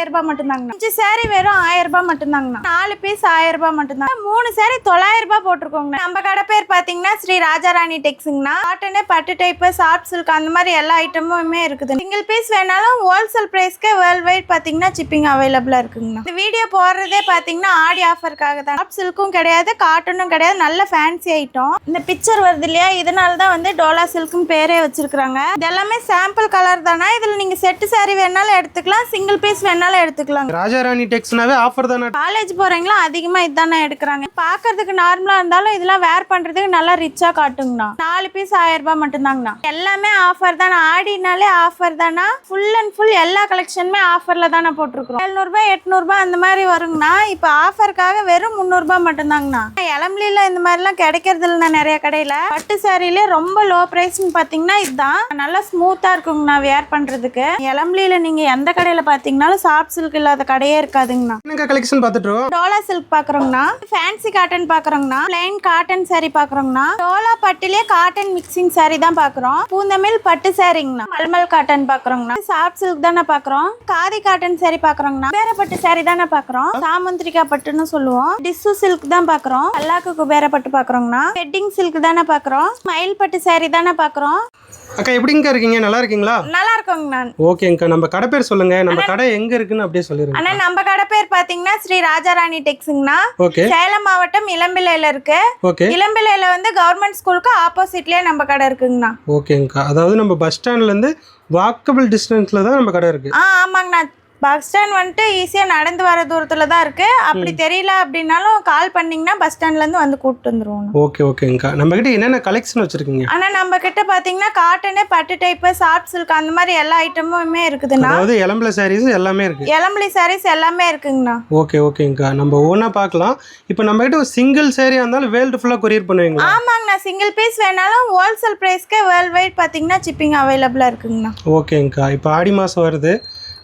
ஆயிரம் ரூபாய் மட்டும்தாங்கண்ணா. அஞ்சு saree வெறும் ஆயிரம் ரூபாய் மட்டும்தாங்கண்ணா. நாலு பீஸ் ஆயிரம் ரூபாய் மட்டும்தான் மூணு சேரீ தொள்ளாயிரம் ரூபாய் போட்டிருக்கோங்க நம்ம கடை பேர் பாத்தீங்கன்னா ஸ்ரீ ராஜாராணி டெக்ஸுங்கண்ணா காட்டனு பட்டு டைப்பு சாஃப்ட் சில்க் அந்த மாதிரி எல்லா ஐட்டமுமே இருக்குது. சிங்கிள் பீஸ் வேணாலும் ஹோல்சேல் ப்ரைஸ்க்கே வேர்ல்ட் வைட் பாத்தீங்கன்னா சிப்பிங் அவைலபிளா இருக்குங்கண்ணா. இந்த வீடியோ போடுறதே பாத்தீங்கன்னா ஆடி ஆஃபருக்காக தான் சாஃப்ட் சில்க்கும் கிடையாது காட்டனும் கிடையாது. நல்ல ஃபேன்சி ஐட்டம் இந்த பிக்சர் வருது இல்லையா? இதனால தான் வந்து டோலா சில்க்னு பேரே வச்சிருக்காங்க இதெல்லாமே சாம்பிள் கலர் தானா? இதுல நீங்க செட்டு சாரி வேணாலும் எடுத்துக்கலாம். சிங்கிள் பீஸ் வேணாலும் எடுத்துக்கலாம் ராஜாராணி டெக்ஸ்னாவே ஆஃபர் தானே. காலேஜ் போறவங்களா அதிகமா இதானே எடுக்கிறாங்க. பார்க்கிறதுக்கு நார்மலா இருந்தாலும் இதெல்லாம் வேர் பண்றதுக்கு நல்லா ரிச்சா காட்டுங்கண்ணா. நாலு பீஸ் ஆயிரம் ரூபாய் மட்டும்தாங்கண்ணா. எல்லாமே ஆஃபர் தானே ஆடினாலே ஆஃபர் தானா ஃபுல் அண்ட் ஃபுல் எல்லா கலெக்ஷனுமே ஆஃபர்ல தானே போட்டிருக்கிறோம். எழுநூறுபா எட்நூறுபா அந்த மாதிரி வருங்கண்ணா. இப்போ ஆஃபருக்காக வெறும் முந்நூறுபா மட்டும்தாங்கண்ணா. இளம்பிலில இந்த மாதிரிலாம் கிடைக்கிறது இல்லைண்ணா நிறைய கடையில. பட்டு சாரிலே ரொம்ப லோ ப்ரைஸ்னு பார்த்தீங்கன்னா இதுதான் நல்லா ஸ்மூத்தா இருக்குங்கண்ணா வேர் பண்றதுக்கு. இளம்பிலில நீங்க எந்த கடையில பார்த்தீங்கன்னாலும் சாஃப்ட் சில்க் இல்லாத கடையே இருக்காதுங்கண்ணா. என்னங்க கலெக்ஷன் பார்த்துட்டு டோலா சில்க் பாக்குறோங்கண்ணா. ஃபேன்சி காட்டன் பாக்குறோங்கண்ணா. பிளைன் காட்டன் saree பாக்குறோங்கண்ணா. டோலா பட்டுலயே காட்டன் மிக்சிங் saree தான் பாக்குறோம். பூந்தமிழ் பட்டு சாரிங்கண்ணா மல்மல் காட்டன் பாக்குறோங்கண்ணா. சாஃப்ட் சில்க் தானே பாக்குறோம். காதி காட்டன் saree பாக்குறோங்கண்ணா. வேற பட்டு saree தானே பாக்குறோம். சாமந்திரிகா பட்டுன்னு சொல்லுவோம். டிஸ்ஸு சில்க் தான் பாக்குறோம். பல்லாக்கு குபேர பட்டு பாக்குறோங்கண்ணா. வெட்டிங் சில்க் தானே பாக்குறோம். மயில் பட்டு saree தானே பாக்குறோம். அக்கா எப்படிங்கக்கா இருக்கீங்க? நல்லா இருக்கீங்களா? நல்லா இருக்கோங்கண்ணா ஓகேங்கக்கா நம்ம கடை பேர் சொல்லுங்க. நம்ம கடை எங்க இருக்குன்னு அப்படியே சொல்லிருங்க. அண்ணா நம்ம கடை பேர் பாத்தீங்கன்னா ஸ்ரீ ராஜாராணி டெக்ஸுங்கண்ணா. ஓகே. சேலம் மாவட்டம் இளம்பிள்ளையில இருக்கு. ஓகே. இளம்பிள்ளையில வந்து கவர்மெண்ட் ஸ்கூலுக்கு ஆப்போசிட்லயே நம்ம கடை இருக்குங்கண்ணா. ஓகேங்கக்கா. அதாவது நம்ம பஸ் ஸ்டாண்ட்லேருந்து வாக்கபிள் டிஸ்டன்ஸில் தான் நம்ம கடை இருக்கு. ஆ ஆமாங்கண்ணா. பஸ் ஸ்டாண்ட் வந்துட்டு ஈஸியாக நடந்து வர தூரத்தில் தான் இருக்கு. அப்படி தெரியல அப்படின்னாலும் கால் பண்ணீங்கன்னா பஸ் ஸ்டாண்ட்லேருந்து வந்து கூப்பிட்டு வந்துருவோம். ஓகே ஓகேங்கக்கா நம்ம கிட்ட என்னென்ன கலெக்ஷன் வச்சிருக்கீங்க? ஆனால் நம்ம கிட்ட பார்த்தீங்கன்னா காட்டனு பட்டு டைப்பு சாஃப்ட் சில்க் அந்த மாதிரி எல்லா ஐட்டமுமே இருக்குதுண்ணா. அதாவது இளம்பல சாரீஸ் எல்லாமே இருக்கு. இளம்பலி சாரீஸ் எல்லாமே இருக்குங்கண்ணா. ஓகே ஓகேங்கக்கா நம்ம ஒவ்வொன்றா பார்க்கலாம் இப்போ நம்ம கிட்ட ஒரு சிங்கிள் சாரியாக இருந்தாலும் வேர்ல்டு ஃபுல்லாக கொரியர் பண்ணுவீங்களா? ஆமாங்கண்ணா சிங்கிள் பீஸ் வேணாலும் ஹோல்சேல் ப்ரைஸ்க்கு வேர்ல்ட் வைட் பார்த்தீங்கன்னா சிப்பிங் அவைலபிளாக இருக்குங்கண்ணா. ஓகேங்கக்கா இப்போ ஆடி மாதம் வருது.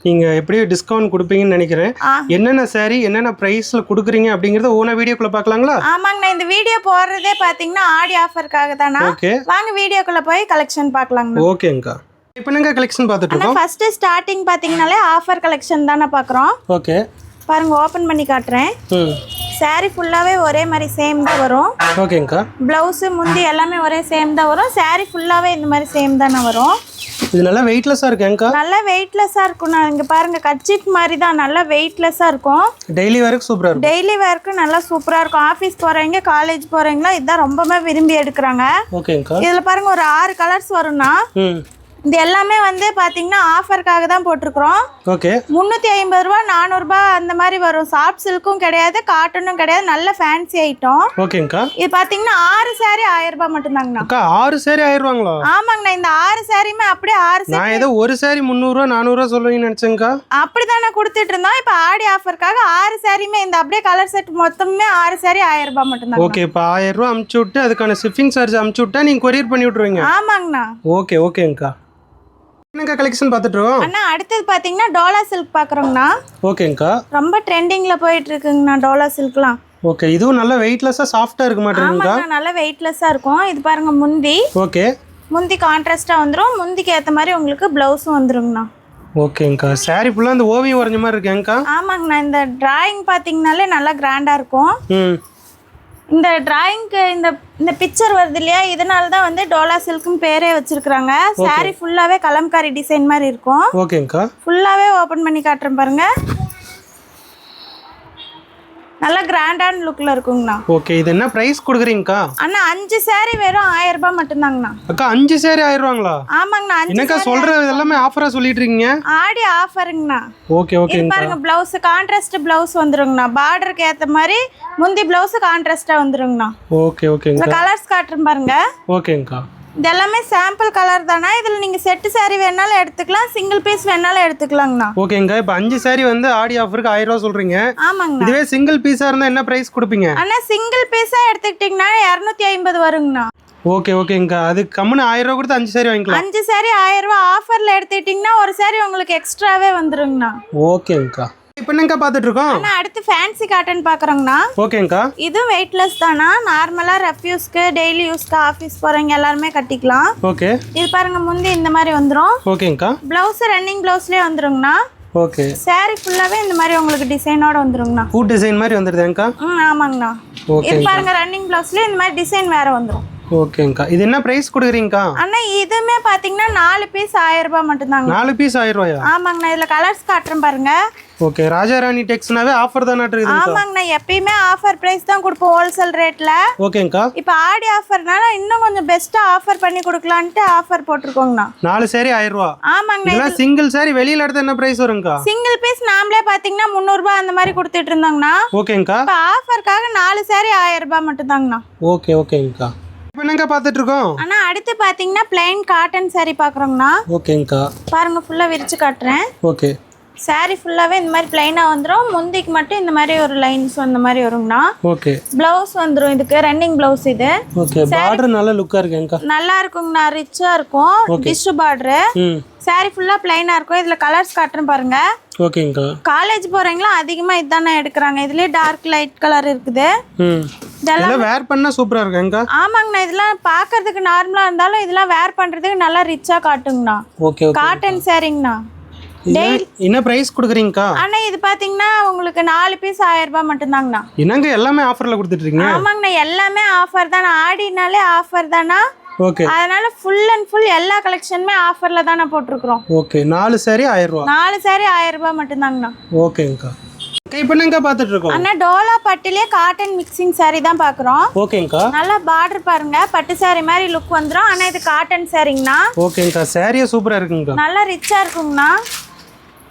நீங்கள் எப்படியும் டிஸ்கவுண்ட் கொடுப்பீங்கன்னு நினைக்கிறேன். என்னென்ன சாரி என்னென்ன ப்ரைஸில் கொடுக்குறீங்க அப்படிங்கிறத ஓன வீடியோக்குள்ளே பார்க்கலாங்களா? ஆமாங்கண்ணா இந்த வீடியோ போடுறதே பார்த்தீங்கன்னா ஆடி ஆஃபருக்காக தானா ஓகே வாங்க வீடியோக்குள்ள போய் கலெக்ஷன் பார்க்கலாங்கண்ணா ஓகேங்கக்கா இப்போ என்னங்க கலெக்ஷன் பார்த்துட்டு இருக்கோம்? ஃபர்ஸ்ட் ஸ்டார்டிங் பார்த்தீங்கனாலே ஆஃபர் கலெக்ஷன் தானே பார்க்குறோம் ஓகே பாருங்க ஓப்பன் பண்ணி காட்டுறேன். saree ஃபுல்லாகவே ஒரே மாதிரி சேம் தான் வரும். ஓகேங்கக்கா ப்ளவுஸு முந்தி எல்லாமே ஒரே சேம் தான் வரும். saree ஃபுல்லாகவே இந்த மாதிரி சேம் தானே வரும். இது நல்லா வெயிட்லெஸ்ஸாக இருக்கேங்க்கா நல்லா வெயிட்லெஸ்ஸாக இருக்கும். நான் இங்கே பாருங்க கச்சிப் மாதிரி தான் நல்லா வெயிட்லெஸ்ஸாக இருக்கும். டெய்லி வரைக்கும் சூப்பராக இருக்கும். டெய்லி வேர்க்கு நல்லா சூப்பராக இருக்கும். ஆஃபீஸ் போகிறவங்க காலேஜ் போகிறவங்களா இதுதான் ரொம்பவே விரும்பி எடுக்கிறாங்க. ஓகேங்கக்கா இதில் பாருங்க ஒரு ஆறு கலர்ஸ் வரும்னா இது எல்லாமே வந்து பார்த்தீங்கன்னா ஆஃபருக்காக தான் போட்டிருக்கிறோம். ஓகே. முந்நூற்றி ஐம்பது ரூபா நானூறுபா அந்த மாதிரி வரும். சாஃப்ட் சில்க்கும் கிடையாது காட்டனும் கிடையாது. நல்ல ஃபேன்சி ஐட்டம் ஓகேங்கக்கா. இது பார்த்தீங்கன்னா ஆறு saree ஆயிரம் ரூபாய் மட்டும்தாங்கண்ணா. ஆறு சாரி ஆயிடுவாங்களா ஆமாங்கண்ணா இந்த ஆறு சாரியுமே அப்படியே ஆறு நான் ஏதோ ஒரு சாரி முந்நூறுரூவா நானூறுரூவா சொல்லுவீங்கன்னு நினச்சேங்க்கா அப்படி தானே கொடுத்துட்டு இருந்தோம். இப்போ ஆடி ஆஃபருக்காக ஆறு சாரியுமே இந்த அப்படியே கலர் செட் மொத்தமே ஆறு saree ஆயிரம் ரூபாய் மட்டும்தான் ஓகே இப்போ ஆயிரம் ரூபா அமுச்சு விட்டு அதுக்கான ஷிப்பிங் சார்ஜ் அமுச்சு விட்டா நீங்கள் கொரியர் பண்ணி விட்ருவீங்க ஆமாங்கண்ணா. ஓகே ஓகேங்கக்கா. என்னக்கா கலெக்ஷன் பார்த்துட்டு இருக்கோம் அண்ணா அடுத்தது பார்த்தீங்கன்னா டோலா சில்க் பார்க்குறோங்கண்ணா. ஓகேங்கக்கா ரொம்ப ட்ரெண்டிங்கில் போயிட்டு இருக்குங்கண்ணா டோலா சில்க்லாம் ஓகே இதுவும் நல்லா வெயிட்லெஸ்ஸாக சாஃப்டாக இருக்க ஆமாங்கண்ணா நல்லா வெயிட்லெஸ்ஸாக இருக்கும். இது பாருங்க முந்தி. ஓகே. முந்தி கான்ட்ராஸ்டாக வந்துடும் முந்திக்கு ஏற்ற மாதிரி உங்களுக்கு ப்ளவுஸும் வந்துருங்கண்ணா. ஓகேங்கக்கா சாரி ஃபுல்லாக அந்த ஓவியம் வரைஞ்ச மாதிரி இருக்கேங்க்கா ஆமாங்கண்ணா இந்த டிராயிங் பார்த்தீங்கனாலே நல்லா கிராண்டாக இருக்கும். ம். இந்த டிராயிங்க்கு இந்த இந்த பிக்சர் வருது இல்லையா? இதனால தான் வந்து டோலா சில்க்னு பேரே வச்சிருக்கிறாங்க. Saree ஃபுல்லாகவே கலம்காரி டிசைன் மாதிரி இருக்கும். ஓகேங்கக்கா ஃபுல்லாகவே ஓப்பன் பண்ணி காட்டுறேன் பாருங்க. நல்லா கிராண்டான லுக்கில் இருக்குங்கண்ணா. ஓகே இது என்ன ப்ரைஸ் கொடுக்குறீங்கக்கா? அண்ணா அஞ்சு saree வெறும் ஆயிரம் ரூபாய் மட்டும்தாங்கண்ணா. அக்கா அஞ்சு சாரி ஆயிடுவாங்களா ஆமாங்கண்ணா அஞ்சு என்னக்கா சொல்ற இதெல்லாமே ஆஃபரா சொல்லிட்டு இருக்கீங்க ஆடி ஆஃபருங்கண்ணா ஓகே ஓகேங்க பாருங்க பிளவுஸ் கான்ட்ராஸ்ட் பிளவுஸ் வந்துருங்கண்ணா. பார்டருக்கு ஏற்ற மாதிரி முந்தி பிளவுஸ் கான்ட்ராஸ்டா வந்துருங்கண்ணா. ஓகே இந்த கலர்ஸ் காட்டுறேன் பாருங்க. ஓகேங்கக்கா இது எல்லாமே சாம்பிள் கலர் தானா? இதில் நீங்கள் செட்டு saree வேணாலும் எடுத்துக்கலாம் சிங்கிள் பீஸ் வேணாலும் எடுத்துக்கலாங்கண்ணா. ஓகேங்க இப்போ அஞ்சு சாரி வந்து ஆடி ஆஃபருக்கு ஆயிரம் ரூபா சொல்றீங்க. ஆமாங்கண்ணா. இதுவே சிங்கிள் பீஸா இருந்தா என்ன பிரைஸ் கொடுப்பீங்க? அண்ணா சிங்கிள் பீஸாக எடுத்துக்கிட்டிங்கன்னா இரநூத்தி ஐம்பது வருங்கண்ணா. ஓகே ஓகேங்கக்கா அது கம்முன்னு ஆயிரம் ரூபா கொடுத்து அஞ்சு சாரி வாங்கிக்கலாம். அஞ்சு saree ஆயிரம் ரூபாய் ஆஃபரில் எடுத்துக்கிட்டிங்கன்னா ஒரு saree உங்களுக்கு எக்ஸ்ட்ராவே வந்துருங்கண்ணா. ஓகேங்கக்கா இப்போ என்னங்கக்கா பார்த்துட்டு இருக்கோம் அண்ணா அடுத்து ஃபேன்சி காட்டன் பார்க்குறோங்கண்ணா ஓகேங்கக்கா இதுவும் வெயிட்லெஸ் தானா நார்மலாக ரெஃப்யூஸ்க்கு டெய்லி யூஸ்க்கு ஆஃபீஸ் போகிறவங்க எல்லாருமே கட்டிக்கலாம். ஓகே. இது பாருங்க முந்தி இந்த மாதிரி வந்துடும் ஓகேங்கக்கா ப்ளவுஸ் ரன்னிங் ப்ளவுஸ்லேயே வந்துருங்கண்ணா. ஓகே. Saree ஃபுல்லாவே இந்த மாதிரி உங்களுக்கு டிசைனோட வந்துருங்கண்ணா. பூ டிசைன் மாதிரி வந்துடுதேங்க்கா ம் ஆமாங்கண்ணா. இது பாருங்க ரன்னிங் பிளவுஸ்ல இந்த மாதிரி டிசைன் வேற வந்துரும். ஓகேங்க்கா இது என்ன ப்ரைஸ் கொடுக்குறீங்கக்கா? அண்ணா இதுவுமே பாத்தீங்கன்னா நாலு பீஸ் ஆயிரம் ரூபாய் மட்டும்தாங்க. நாலு பீஸ் ஆயிரம் ரூபாயா? ஆமாங்கண்ணா இதுல கலர்ஸ் காட்டுறேன் பாருங்க. ஓகே ராஜாராணி டெக்ஸ்னாவே ஆஃபர் தானே இருக்குது ஆமாங்கண்ணா எப்பயுமே ஆஃபர் பிரைஸ் தான் கொடுப்போம் ஹோல்சேல் ரேட்ல ஓகேங்க்கா இப்போ ஆடி ஆஃபர்னால இன்னும் கொஞ்சம் பெஸ்ட்டா ஆஃபர் பண்ணி கொடுக்கலான்ட்டு ஆஃபர் போட்டிருக்கோங்கண்ணா. நாலு சேரீ ஆயிரம் ரூபா. ஆமாங்கண்ணா சிங்கிள் சேரீ வெளியில எடுத்தா என்ன ப்ரைஸ் வருங்கக்கா? சிங்கிள் பீஸ் நாமளே பாத்தீங்கன்னா முந்நூறுபா அந்த மாதிரி கொடுத்துட்டு இருந்தோங்கண்ணா. ஓகேங்க்கா இப்போ ஆஃபருக்காக நாலு சாரி ஆயிரம் ரூபாய் மட்டும்தாங்கண்ணா. ஓகே ஓகேங்க்கா இப்போ என்னங்க பார்த்துட்டு இருக்கோம் ஆனா அடுத்து பாத்தீங்கன்னா பிளைன் காட்டன் saree பாக்குறோங்கண்ணா. ஓகேங்க்கா பாருங்க ஃபுல்லா விரிச்சு காட்டுறேன். ஓகே. saree ஃபுல்லாவே இந்த மாதிரி பிளைனா வந்துரும். முந்திக்கு மட்டும் இந்த மாதிரி ஒரு லைன்ஸ் அந்த மாதிரி வருங்கண்ணா. ஓகே. பிளவுஸ் வந்துரும் இதுக்கு. ரன்னிங் பிளவுஸ் இது. ஓகே. பார்டர் நல்ல லுக்காக இருக்குங்கக்கா நல்லா இருக்குங்கண்ணா ரிச்சா இருக்கும். டிஷ்யூ பார்டரு ம். saree ஃபுல்லா பிளைனா இருக்கும். இதுல கலர்ஸ் காட்டுறேன் பாருங்க. ஓகேங்க்கா காலேஜ் போறவங்களா அதிகமா இதுதானே எடுக்கிறாங்க. இதுலயே டார்க் லைட் கலர் இருக்குது. ம். இதெல்லாம் வேர் பண்ணால் சூப்பராக இருக்குங்கக்கா ஆமாங்கண்ணா இதெல்லாம் பார்க்கறதுக்கு நார்மலா இருந்தாலும் இதெல்லாம் வேர் பண்றதுக்கு நல்லா ரிச்சா காட்டுங்கண்ணா. ஓகே காட்டன் சாரிங்கண்ணா என்ன- ப்ரைஸ் கொடுக்குறீங்கக்கா? ஆனா இது பாத்தீங்கன்னா உங்களுக்கு நாலு பீஸ் ஆயிரம் ரூபாய் மட்டும்தாங்கண்ணா. என்னங்க எல்லாமே ஆஃபரில் கொடுத்துட்ருக்கீங்க ஆமாங்கண்ணா எல்லாமே ஆஃபர் தானே. ஆடினாலே ஆஃபர் தானா? ஓகே அதனால ஃபுல் அண்ட் ஃபுல் எல்லா கலெக்ஷனுமே ஆஃபர்ல தானே போட்டிருக்கிறோம். ஓகே நாலு சேரீ ஆயிரம் ரூபா. நாலு சாரி ஆயிரம் ரூபாய் மட்டும்தாங்கண்ணா. ஓகேங்கக்கா இப்போ என்னங்கக்கா பார்த்துட்டு இருக்கோம்? அண்ணா டோலா பட்டுலயே காட்டன் மிக்சிங் saree தான் பாக்குறோம் ஓகேங்கக்கா நல்லா பார்டர் பாருங்க. பட்டு saree மாதிரி லுக் வந்துரும். ஆனா இது காட்டன் சாரிங்கண்ணா ஓகேங்கக்கா சேரீயே சூப்பராக இருக்குங்கக்கா நல்லா ரிச்சா இருக்குங்கண்ணா.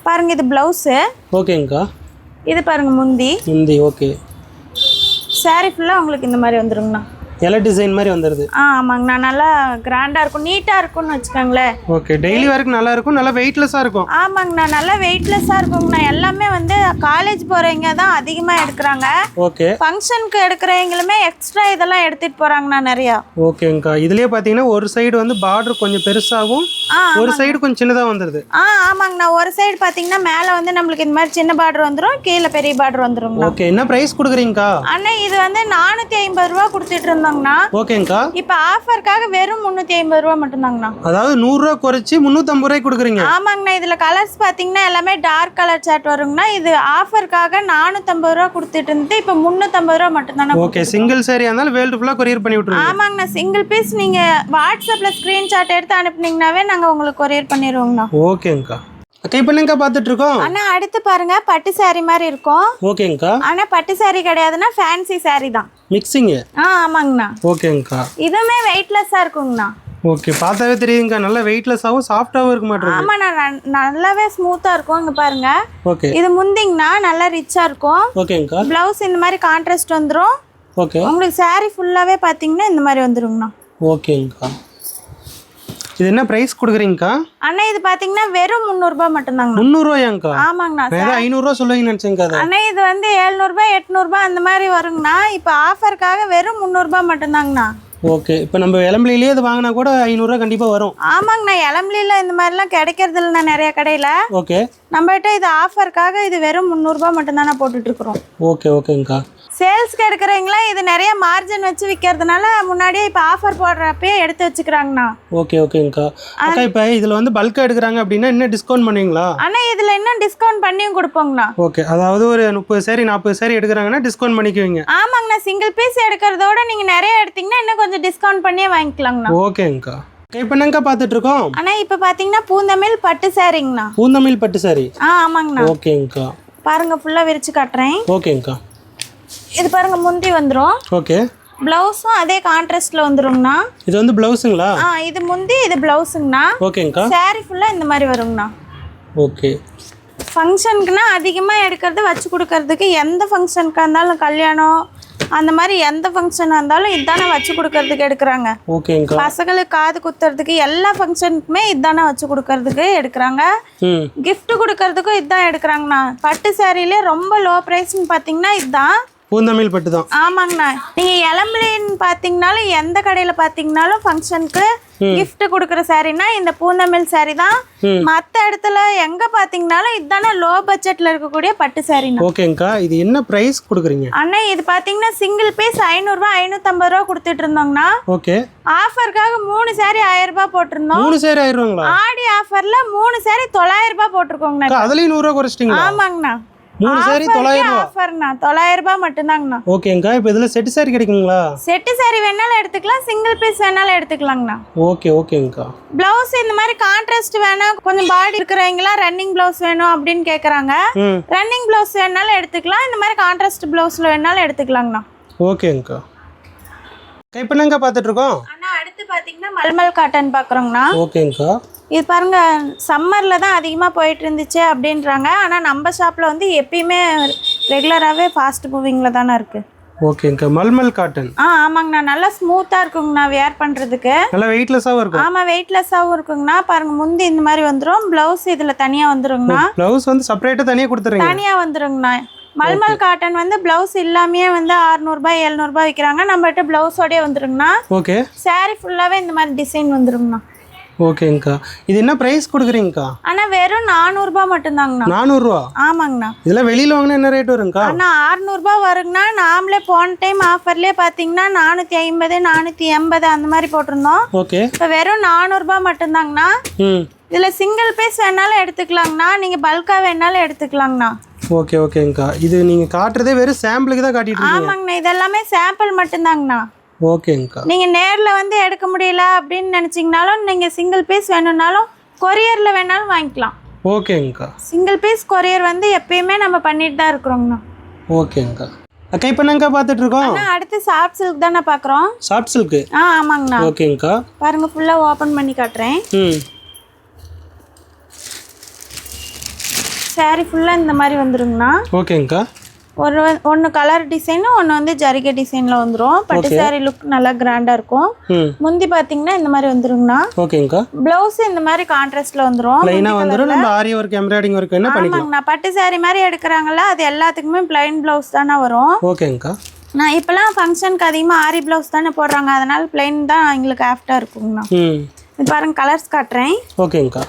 பாருங்க இது பிளவுஸு ஓகேங்கக்கா இது பாருங்க முந்தி. ஹிந்தி ஓகே. Saree ஃபுல்லா உங்களுக்கு இந்த மாதிரி வந்துருங்கண்ணா. இலை டிசைன் மாதிரி வந்துடுது ஆ ஆமாங்கண்ணா நல்லா கிராண்டா இருக்கும். நீட்டா இருக்கும்னு வச்சுக்கோங்களேன். ஓகே டெய்லி வரைக்கும் நல்லா இருக்கும் நல்லா வெயிட்லெஸ்ஸாக இருக்கும். ஆமாங்கண்ணா. நல்லா வெயிட்லெஸ்ஸாக இருக்குங்கண்ணா. எல்லாமே வந்து காலேஜ் போகிறவங்க தான் அதிகமாக எடுக்கிறாங்க. ஓகே ஃபங்க்ஷனுக்கு எடுக்கிறவங்களுமே எக்ஸ்ட்ரா இதெல்லாம் எடுத்துகிட்டு போகிறாங்கண்ணா நிறையா. ஓகேங்கக்கா இதுலயே பார்த்தீங்கன்னா ஒரு சைடு வந்து பார்டர் கொஞ்சம் பெருசாகவும் ஒரு சைடு கொஞ்சம் சின்னதாக வந்துடுது ஆ ஆமாங்கண்ணா. ஒரு சைடு பார்த்தீங்கன்னா மேலே வந்து நம்மளுக்கு இந்த மாதிரி சின்ன பார்டர் வந்துடும் கீழே பெரிய பார்டர் வந்துருங்கண்ணா. ஓகே என்ன ப்ரைஸ் கொடுக்குறீங்கக்கா? அண்ணா இது வந்து நானூற்றி ஐம்பது ரூபா கொடுத்துட்டு இருந்தாங்கண்ணா ஓகேங்கக்கா இப்போ ஆஃபருக்காக வெறும் முந்நூற்றி ஐம்பது ரூபா மட்டும்தாங்கண்ணா. அதாவது நூறுரூவா குறைச்சி முந்நூற்றம்பது ரூபாய்க்கு கொடுக்குறீங்க. ஆமாங்கண்ணா இதில் கலர்ஸ் பார்த்தீங்கன்னா எல்லாமே டார்க் கலர் சாட் வருங்கண்ணா. இது ஆஃபருக்காக நானூற்றம்பது ரூபா கொடுத்துட்டு இருந்தது இப்போ முந்நூற்றம்பது ரூபா மட்டும்தானே ஓகே சிங்கிள் சேரீ இருந்தாலும் வேர்ல்டு ஃபுல்லாக கொரியர் பண்ணி விட்ருங்க ஆமாங்கண்ணா சிங்கிள் பீஸ் நீங்க வாட்ஸ்அப்ல ஸ்கிரீன்ஷாட் எடுத்து அனுப்புனீங்கனாவே நாங்க உங்களுக்கு கொரியர் பண்ணிடுவோங்கண்ணா ஓகேங்கக்கா அக்கா இப்போ என்னங்கக்கா பார்த்துட்டு இருக்கோம் அண்ணா அடுத்து பாருங்க பட்டு saree மாதிரி இருக்கும். ஓகேங்கக்கா. ஆனா பட்டு saree கிடையாதுன்னா ஃபேன்சி saree தான். மிக்சிங்கு ஆ ஆமாங்கண்ணா. ஓகேங்கக்கா. இதுவுமே வெயிட்லெஸ்ஸா இருக்குங்கண்ணா. ஓகே பார்த்தாவே தெரியுதுங்கக்கா. நல்லா வெயிட்லெஸ்ஸாகவும் சாஃப்டாகவும் இருக்க மாட்டேங்குது ஆமாண்ணா நல்லாவே ஸ்மூத்தா இருக்கும் இங்க பாருங்க. ஓகே. இது முந்திங்கண்ணா நல்லா ரிச்சா இருக்கும். ஓகேங்கக்கா. பிளவுஸ் இந்த மாதிரி கான்ட்ராஸ்ட் வந்துரும். ஓகே. உங்களுக்கு saree ஃபுல்லாவே பாத்தீங்கன்னா இந்த மாதிரி வந்துருங்கண்ணா. ஓகேங்கக்கா. இது என்ன ப்ரைஸ் கொடுக்குறீங்கக்கா? அண்ணா இது பாத்தீங்கன்னா வெறும் முந்நூறுபா மட்டும்தாங்கண்ணா. முந்நூறுவாயாங்கக்கா? ஆமாங்கண்ணா ஏதோ ஐநூறுரூவா சொல்லுவீங்கன்னு நினச்சேங்கக்கா அதை. அண்ணா இது வந்து ஏழ்நூறுபா எட்நூறுபா அந்த மாதிரி வருங்கண்ணா. இப்போ ஆஃபருக்காக வெறும் முந்நூறுபா மட்டும்தாங்கண்ணா. ஓகே இப்போ நம்ம இளம்பிலையிலேயே இது வாங்கினா கூட ஐநூறுரூவா கண்டிப்பாக வரும். ஆமாங்கண்ணா இளம்பிலியில் இந்த மாதிரிலாம் கிடைக்கிறது இல்லைண்ணா நிறைய கடையில். ஓகே. நம்மகிட்ட இது ஆஃபருக்காக இது வெறும் முந்நூறுபா மட்டும்தானே போட்டுட்ருக்குறோம் ஓகே ஓகேங்கக்கா. சேல்ஸ்க்கு எடுக்கிறவங்களாம் இது நிறைய மார்ஜின் வச்சு விற்கிறதுனால முன்னாடியே இப்போ ஆஃபர் போடுறப்பயே எடுத்து வச்சுக்கிறாங்கண்ணா. ஓகே ஓகேங்கக்கா அக்கா. இப்போ இதில் வந்து பல்காக எடுக்கிறாங்க அப்படின்னா என்ன டிஸ்கவுண்ட் பண்ணுவீங்களா? ஆனால் இதில் இன்னும் டிஸ்கவுண்ட் பண்ணியும் கொடுப்போங்கண்ணா. ஓகே அதாவது ஒரு முப்பது சேரி நாற்பது சேரி எடுக்கிறாங்கன்னா டிஸ்கவுண்ட் பண்ணிக்குவீங்க. ஆமாங்கண்ணா சிங்கிள் பீஸ் எடுக்கிறதோட நீங்கள் நிறைய எடுத்தீங்கன்னா இன்னும் கொஞ்சம் டிஸ்கவுண்ட் பண்ணியே வாங்கிக்கலாங்கண்ணா. ஓகேங்கக்கா ஓகே இப்போ என்னங்கக்கா பார்த்துட்டு இருக்கோம் இப்போ பார்த்தீங்கன்னா பூந்தமிழ் பட்டு சாரிங்கண்ணா பூந்தமிழ் பட்டு சாரி ஆ ஆமாங்கண்ணா. ஓகேங்கக்கா பாருங்க ஃபுல்லாக விரிச்சு காட்டுறேன். ஓகேங்கக்கா இது பாருங்க முந்தி வந்துடும் ஓகே. ப்ளவுஸும் அதே கான்ட்ராஸ்ட்ல வந்துருங்கண்ணா. இது வந்து ப்ளவுஸுங்களா? ஆ இது முந்தி இது ப்ளவுஸுங்கண்ணா. ஓகேங்கக்கா saree ஃபுல்லாக இந்த மாதிரி வருங்கண்ணா. ஓகே. ஃபங்க்ஷனுக்குனா அதிகமாக எடுக்கிறது வச்சு கொடுக்கறதுக்கு எந்த ஃபங்க்ஷனுக்காக இருந்தாலும் கல்யாணம் அந்த மாதிரி எந்த ஃபங்க்ஷனாக இருந்தாலும் இதுதானே வச்சு கொடுக்கறதுக்கு எடுக்கிறாங்க. ஓகேங்கக்கா பசங்களுக்கு காது குத்துறதுக்கு எல்லா ஃபங்க்ஷனுக்குமே இதுதானே வச்சு கொடுக்கறதுக்கு எடுக்கிறாங்க. gift கொடுக்கறதுக்கும் இதுதான் எடுக்கிறாங்கண்ணா. பட்டு சாரிலே ரொம்ப லோ ப்ரைஸ்னு பார்த்தீங்கன்னா இதுதான் பூந்தமிழ் பட்டு தான் ஆமாங்கண்ணா. நீங்க இளம்பிள்ளைன்னு பாத்தீங்கனாலும் எந்த கடையில பாத்தீங்கனாலும் ஃபங்க்ஷனுக்கு gift கொடுக்குற சாரீனா இந்த பூந்தமிழ் saree தான் மத்த இடத்துல எங்க பாத்தீங்கனாலும் இதுதானே லோ பட்ஜெட்ல இருக்கக்கூடிய பட்டு சாரீனா. ஓகேங்கக்கா இது என்ன ப்ரைஸ் கொடுக்குறீங்க? அண்ணா இது பாத்தீங்கன்னா சிங்கிள் பீஸ் ஐநூறுரூவா ஐநூற்றம்பது ரூபா கொடுத்துட்டு இருந்தோங்கண்ணா. ஓகே. ஆஃபருக்காக மூணு saree ஆயிரம் ரூபாய் போட்டிருந்தோம். மூணு சேர் ஆயிடுவாங்களா ஆடி ஆஃபர்ல மூணு saree தொள்ளாயிரம் ரூபாய் போட்டிருக்கோங்கண்ணா. அதுலேயும் நூறுரூவா குறைச்சிட்டிங்களா? ஆமாங்கண்ணா. மூணு சேரி தொள்ளாயிரம் ரூபா. ஆஃபர்ண்ணா தொள்ளாயிரம் ரூபாய் மட்டும்தாங்கண்ணா. ஓகேங்கக்கா இப்போ இதில் செட்டு சாரி கிடைக்குங்களா? செட்டு saree வேணாலும் எடுத்துக்கலாம் சிங்கிள் பீஸ் வேணாலும் எடுத்துக்கலாங்கண்ணா. ஓகே ஓகேங்கக்கா பிளவுஸ் இந்த மாதிரி கான்ட்ராஸ்ட் வேணும் கொஞ்சம் பாடி இருக்கிறவங்களாம் ரன்னிங் பிளவுஸ் வேணும் அப்படின்னு கேட்குறாங்க ரன்னிங் பிளவுஸ் வேணாலும் எடுத்துக்கலாம் இந்த மாதிரி கான்ட்ராஸ்ட் பிளவுஸில் வேணாலும் எடுத்துக்கலாங்கண்ணா. ஓகேங்கக்கா இப்போ என்னங்கக்கா பார்த்துட்டு இருக்கோம்? ஆனால் அடுத்து பார்த்தீங்கன்னா மல்மல் காட்டன் பார்க்குறோங்கண்ணா ஓகேங்கக்கா இது பாருங்க சம்மரில் தான் அதிகமாக போயிட்டு இருந்துச்சு அப்படின்றாங்க. ஆனால் நம்ம ஷாப்பில் வந்து எப்பயுமே ரெகுலராகவே ஃபாஸ்ட் மூவிங்கில் தானே இருக்குது ஓகேங்கக்கா மல்மல் காட்டன் ஆ ஆமாங்கண்ணா. நல்லா ஸ்மூத்தாக இருக்குங்கண்ணா வேர் பண்ணுறதுக்கு நல்லா வெயிட்லெஸ்ஸாகவும் இருக்கும். ஆமாம் வெயிட்லெஸ்ஸாகவும் இருக்குங்கண்ணா. பாருங்க முந்தி இந்த மாதிரி வந்துடும் ப்ளவுஸ் இதில் தனியாக வந்துருங்கண்ணா. ப்ளவுஸ் வந்து செப்பரேட்டாக தனியாக கொடுத்துறீங்க? தனியாக வந்துருங்கண்ணா. மல்மல் காட்டன் வந்து ப்ளவுஸ் இல்லாமையே வந்து அறநூறுபா எழுநூறுபா விற்கிறாங்க நம்மகிட்ட ப்ளவுஸோடய வந்துருங்கண்ணா. ஓகே. saree ஃபுல்லாகவே இந்த மாதிரி டிசைன் வந்துருங்கண்ணா. ஓகேங்கக்கா இது என்ன ப்ரைஸ் கொடுக்குறீங்கக்கா? ஆனால் வெறும் நானூறுபா மட்டும்தாங்கண்ணா. நானூறுரூவா ஆமாங்கண்ணா. இதெல்லாம் வெளியில் வாங்கினா என்ன ரேட் வருங்கக்கா? அண்ணா அறநூறுபா வருங்கண்ணா. நாமளே போன டைம் ஆஃபர்லேயே பார்த்தீங்கன்னா நானூற்றி ஐம்பது நானூற்றி எண்பது அந்த மாதிரி போட்டிருந்தோம். ஓகே. இப்போ வெறும் நானூறுபா மட்டும்தாங்கண்ணா. ம். இதில் சிங்கிள் பீஸ் வேணாலும் எடுத்துக்கலாங்கண்ணா. நீங்கள் பல்காக வேணாலும் எடுத்துக்கலாங்கண்ணா. ஓகே ஓகேங்கக்கா. இது நீங்கள் காட்டுறதே வெறும் சாம்பிளுக்கு தான் காட்டிட்டு ஆமாங்கண்ணா. இதெல்லாமே சாம்பிள் மட்டும்தாங்கண்ணா. ஓகேங்கக்கா நீங்கள் நேரில் வந்து எடுக்க முடியல அப்படின்னு நினச்சிங்கனாலும் நீங்கள் சிங்கிள் பீஸ் வேணும்னாலும் கொரியரில் வேணாலும் வாங்கிக்கலாம். ஓகேங்கக்கா சிங்கிள் பீஸ் கொரியர் வந்து எப்பயுமே நம்ம பண்ணிட்டு தான் இருக்கிறோங்கண்ணா. ஓகேங்கக்கா அக்கா இப்போ என்னங்கக்கா பார்த்துட்டு இருக்கோம்? அண்ணா அடுத்து சாஃப்ட் சில்க் தானே பார்க்குறோம். சாஃப்ட் சில்க்கு ஆ ஆமாங்கண்ணா. ஓகேங்கக்கா பாருங்கள் ஃபுல்லாக ஓப்பன் பண்ணி காட்டுறேன். ம். Saree ஃபுல்லாக இந்த மாதிரி வந்துருங்கண்ணா. ஓகேங்கக்கா ஒரு ஒன்று கலர் டிசைனு ஒன்று வந்து ஜரிகை டிசைனில் வந்துடும் பட்டு saree லுக் நல்லா கிராண்டாக இருக்கும். முந்தி பார்த்தீங்கன்னா இந்த மாதிரி வந்துருங்கண்ணா. ஓகேங்கக்கா ப்ளவுஸ் இந்த மாதிரி கான்ட்ராஸ்டில் வந்துடும் ப்ளைனாக வந்துடும் நம்ம ஆரி ஒர்க் எம்ப்ராய்டிங் ஒர்க் என்ன பண்ணிக்கலாம்? ஆமாங்கண்ணா பட்டு saree மாதிரி எடுக்கிறாங்கல்ல அது எல்லாத்துக்குமே பிளைன் ப்ளவுஸ் தானே வரும். ஓகேங்கக்கா நான் இப்போலாம் ஃபங்க்ஷனுக்கு அதிகமாக ஆரி ப்ளவுஸ் தானே போடுறாங்க. அதனால பிளைன் தான் எங்களுக்கு ஆஃப்டாக இருக்குங்கண்ணா. இது பாருங்க கலர்ஸ் காட்டுறேன். ஓகேங்கக்கா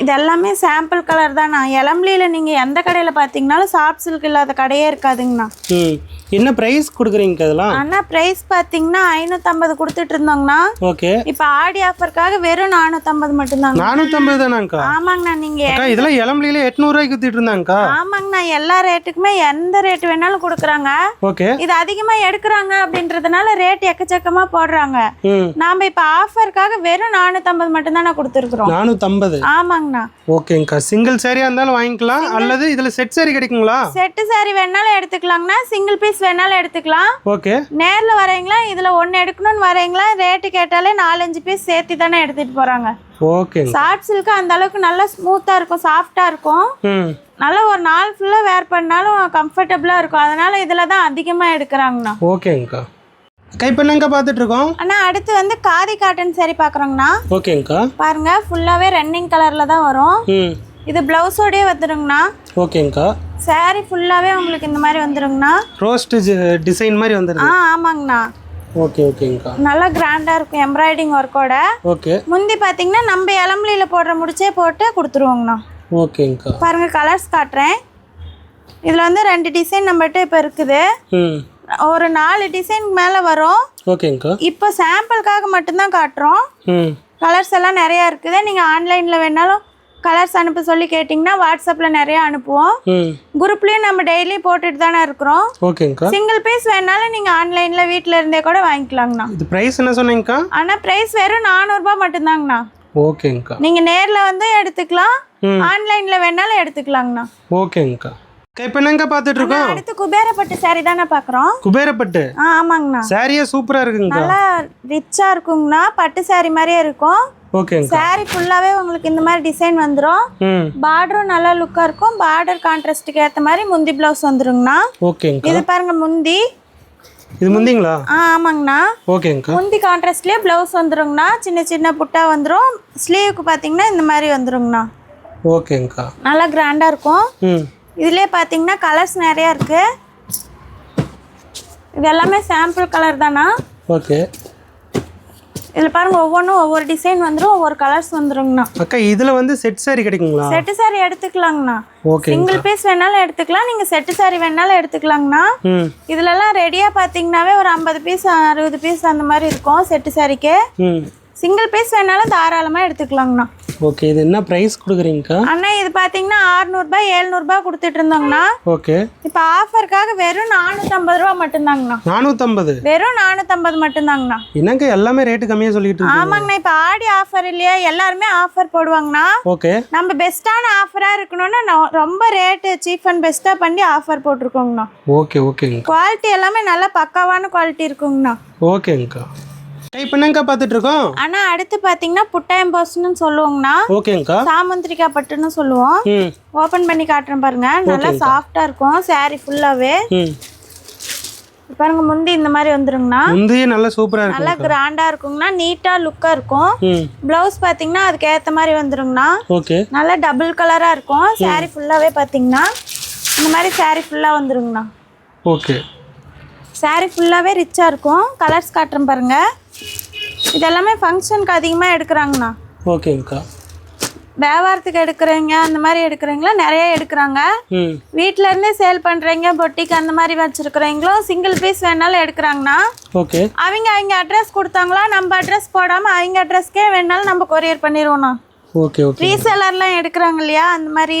இது எல்லாமே சாம்பிள் கலர் தான்? நான் இளம்பிலியில் நீங்கள் எந்த கடையில் பார்த்தீங்கனாலும் சாஃப்ட் சில்க் இல்லாத கடையே இருக்காதுங்கண்ணா. ம். என்ன ப்ரைஸ் கொடுக்குறீங்க இதெல்லாம்? ஆனால் ப்ரைஸ் பார்த்தீங்கன்னா ஐநூற்றம்பது கொடுத்துட்டு இருந்தோங்கண்ணா. ஓகே. இப்போ ஆடி ஆஃபருக்காக வெறும் நானூற்றம்பது மட்டும்தாங்க நானூற்றம்பது தானாங்கக்கா ஆமாங்கண்ணா நீங்கள் இதெல்லாம் இளம்பிலியில எட்நூறுவாய்க்கு வித்துட்டு இருந்தாங்கக்கா. ஆமாங்கண்ணா எல்லா ரேட்டுக்குமே எந்த ரேட் வேணாலும் கொடுக்குறாங்க. ஓகே. இது அதிகமாக எடுக்கிறாங்க அப்படின்றதுனால ரேட் எக்கச்சக்கமாக போடுறாங்க. நாம் இப்போ ஆஃபருக்காக வெறும் நானூற்றம்பது மட்டும்தானே கொடுத்துருக்குறோம். நானூற்றம்பது ஆமாங்கண்ணா. ஓகேங்கக்கா சிங்கிள் சேரியாக இருந்தாலும் வாங்கிக்கலாம். அல்லது இதில் செட் சேரி கிடைக்குங்களா? செட்டு saree வேணாலும் எடுத்துக்கலாங்கண்ணா. சிங்கிள் பீஸ் வேணாலும் எடுத்துக்கலாம். ஓகே. நேரில் வரீங்களா இதில் ஒன்று எடுக்கணும்னு வரீங்களா ரேட்டு கேட்டாலே நாலஞ்சு பீஸ் சேர்த்து தானே எடுத்துகிட்டு போகிறாங்க ஓகேங்க. சாஃப்ட் சில்க்கு அந்த அளவுக்கு நல்லா ஸ்மூத்தாக இருக்கும் சாஃப்டாக இருக்கும். நல்லா ஒரு நாள் ஃபுல்லாக வேர் பண்ணாலும் கம்ஃபர்டபுளாக இருக்கும். அதனால் இதில் தான் அதிகமாக எடுக்கிறாங்கண்ணா. ஓகேங்கக்கா. என்னங்கக்கா பார்த்துட்டு இருக்கோம் அண்ணா அடுத்து வந்து காதி காட்டன் saree பார்க்குறோங்கண்ணா. ஓகேங்கக்கா. பாருங்க ஃபுல்லாகவே ரன்னிங் கலரில் தான் வரும். இது ப்ளவுஸோடயே வந்துருங்கண்ணா. ஓகேங்கக்கா. saree ஃபுல்லாகவே உங்களுக்கு இந்த மாதிரி வந்துருங்கண்ணா. ரோஸ்ட் டிசைன் மாதிரி வந்துடுது ஆ ஆமாங்கண்ணா. ஓகே ஓகேங்கக்கா. நல்லா கிராண்டாக இருக்கும் எம்ப்ராய்டிங் ஒர்க்கோட ஓகே. முந்தி பார்த்தீங்கன்னா நம்ம இளம்பிலியில் போடுற முடிச்சே போட்டு கொடுத்துருவோங்கண்ணா. ஓகேங்கக்கா. பாருங்கள் கலர்ஸ் காட்டுறேன். இதில் வந்து ரெண்டு டிசைன் நம்மகிட்ட இப்போ இருக்குது. ம். ஒரு நாலு டிசைன் மேலே வரும். ஓகேங்கக்கா இப்போ சாம்பிளுக்காக மட்டும்தான் காட்டுறோம். கலர்ஸ் எல்லாம் நிறையா இருக்குது. நீங்கள் ஆன்லைனில் வேணாலும் கலர்ஸ் அனுப்ப சொல்லி கேட்டிங்கன்னா வாட்ஸ்அப்பில் நிறையா அனுப்புவோம். குரூப்லேயும் நம்ம டெய்லி போட்டுட்டு தானே இருக்கிறோம். ஓகேங்கக்கா சிங்கிள் பீஸ் வேணாலும் நீங்கள் ஆன்லைனில் வீட்டில் இருந்தே கூட வாங்கிக்கலாங்கண்ணா. இது ப்ரைஸ் என்ன சொன்னீங்கக்கா? ஆனால் ப்ரைஸ் வெறும் நானூறுரூபா மட்டும்தாங்கண்ணா. ஓகேங்கக்கா. நீங்கள் நேரில் வந்து எடுத்துக்கலாம். ஆன்லைனில் வேணாலும் எடுத்துக்கலாங்கண்ணா. ஓகேங்கக்கா. இப்போ என்னங்கக்கா பார்த்துட்டு இருக்கோம்? அடுத்து குபேரப்பட்டு saree தானே பார்க்குறோம். குபேரப்பட்டு? ஆ ஆமாங்கண்ணா. சாரியே சூப்பராக இருக்குங்கக்கா. நல்லா ரிச்சாக இருக்குங்கண்ணா. பட்டு saree மாதிரியே இருக்கும். ஓகேங்கக்கா. Saree ஃபுல்லாகவே உங்களுக்கு இந்த மாதிரி டிசைன் வந்துடும் பார்டரும் நல்லா லுக்காக இருக்கும். பார்டர் கான்ட்ராஸ்ட்டுக்கு ஏற்ற மாதிரி முந்தி ப்ளவுஸ் வந்துருங்கண்ணா. ஓகேங்கக்கா. இது பாருங்க முந்தி. இது முந்திங்களா? ஆ ஆமாங்கண்ணா. ஓகேங்கக்கா. முந்தி கான்ட்ராஸ்ட்லேயே ப்ளவுஸ் வந்துருங்கண்ணா. சின்ன சின்ன புட்டா வந்துடும் ஸ்லீவுக்கு பார்த்தீங்கன்னா இந்த மாதிரி வந்துருங்கண்ணா. ஓகேங்கக்கா. நல்லா கிராண்டாக இருக்கும். ம். இதுலேயே பார்த்தீங்கன்னா கலர்ஸ் நிறையா இருக்குது இது எல்லாமே சாம்பிள் கலர் தானா? ஓகே இதில் பாருங்க ஒவ்வொன்றும் ஒவ்வொரு டிசைன் வந்துடும் ஒவ்வொரு கலர்ஸ் வந்துருங்கண்ணா. அக்கா இதில் வந்து செட் saree கிடைக்குங்களா? செட்டு சாரி எடுத்துக்கலாங்கண்ணா. ஓகே சிங்கிள் பீஸ் வேணாலும் எடுத்துக்கலாம் நீங்கள் செட்டு சாரி வேணாலும் எடுத்துக்கலாங்கண்ணா. இதுலலாம் ரெடியாக பார்த்தீங்கன்னாவே ஒரு ஐம்பது பீஸ் அறுபது பீஸ் அந்த மாதிரி இருக்கும் செட்டு சாரிக்கு சிங்கிள் பீஸ் வேணாலும் தாராளமாக எடுத்துக்கலாங்கண்ணா. ஓகே இது என்ன ப்ரைஸ் கொடுக்குறீங்கக்கா? அண்ணா இது பார்த்தீங்கன்னா அறுநூறுபா ஏழ்நூறுபா கொடுத்துட்டு இருந்தோங்கண்ணா ஓகே இப்போ ஆஃபருக்காக வெறும் நானூற்றம்பது ரூபா மட்டும்தாங்கண்ணா. நானூற்றம்பது வெறும் நானூற்றம்பது மட்டும்தாங்கண்ணா. என்னங்க எல்லாமே ரேட்டு கம்மியாக சொல்லிட்டு ஆமாங்கண்ணா இப்போ ஆடி ஆஃபர் இல்லையா எல்லாருமே ஆஃபர் போடுவாங்கண்ணா. ஓகே நம்ம பெஸ்ட்டான ஆஃபராக இருக்கணும்னா ரொம்ப ரேட்டு சீப் அண்ட் பெஸ்ட்டாக பண்ணி ஆஃபர் போட்டிருக்கோங்கண்ணா. ஓகே ஓகேங்க குவாலிட்டி எல்லாமே நல்லா பக்காவான குவாலிட்டி இருக்குங்கண்ணா. ஓகேங்கக்கா பார்த்துட்டு இருக்கோம் ஆனால் அடுத்து பார்த்தீங்கன்னா புட்டாயம்போஸ்னு சொல்லுவோங்கண்ணா. ஓகேங்கக்கா. பட்டுன்னு சொல்லுவோம். ம். ஓப்பன் பண்ணி காட்டுறேன் பாருங்க. நல்லா சாஃப்டாக இருக்கும். ஃபுல்லாகவே ம். பாருங்க முந்தி இந்த மாதிரி வந்துருங்கண்ணா. நல்லா இருக்கு நல்லா கிராண்டாக இருக்குங்கண்ணா. நீட்டாக லுக்காக இருக்கும். ப்ளவுஸ் பார்த்தீங்கன்னா அதுக்கு மாதிரி வந்துருங்கண்ணா. ஓகே. நல்லா டபுள் கலராக இருக்கும். saree ஃபுல்லாகவே பார்த்தீங்கன்னா இந்த மாதிரி saree ஃபுல்லாக வந்துருங்கண்ணா. ஓகே. Saree ஃபுல்லாகவே ரிச்சாக இருக்கும். கலர்ஸ் காட்டுறேன் பாருங்க. இதெல்லாமே ஃபங்க்ஷனுக்கு அதிகமாக எடுக்கிறாங்கண்ணா. ஓகேங்கக்கா வியாபாரத்துக்கு எடுக்கிறீங்க அந்த மாதிரி எடுக்கிறீங்களா? நிறைய எடுக்கிறாங்க. ம். வீட்டில இருந்தே சேல் பண்ணுறீங்க பொட்டிக்கு அந்த மாதிரி வச்சுருக்கிறீங்களும் சிங்கிள் பீஸ் வேணாலும் எடுக்கிறாங்கண்ணா. ஓகே அவங்க அவங்க அட்ரஸ் கொடுத்தாங்களா? நம்ம அட்ரஸ் போடாமல் அவங்க அட்ரஸ்க்கே வேணாலும் நம்ம கொரியர் பண்ணிடுவோண்ணா ஓகே ஓகே. ரீசெலர்லாம் எடுக்கிறாங்க இல்லையா? அந்த மாதிரி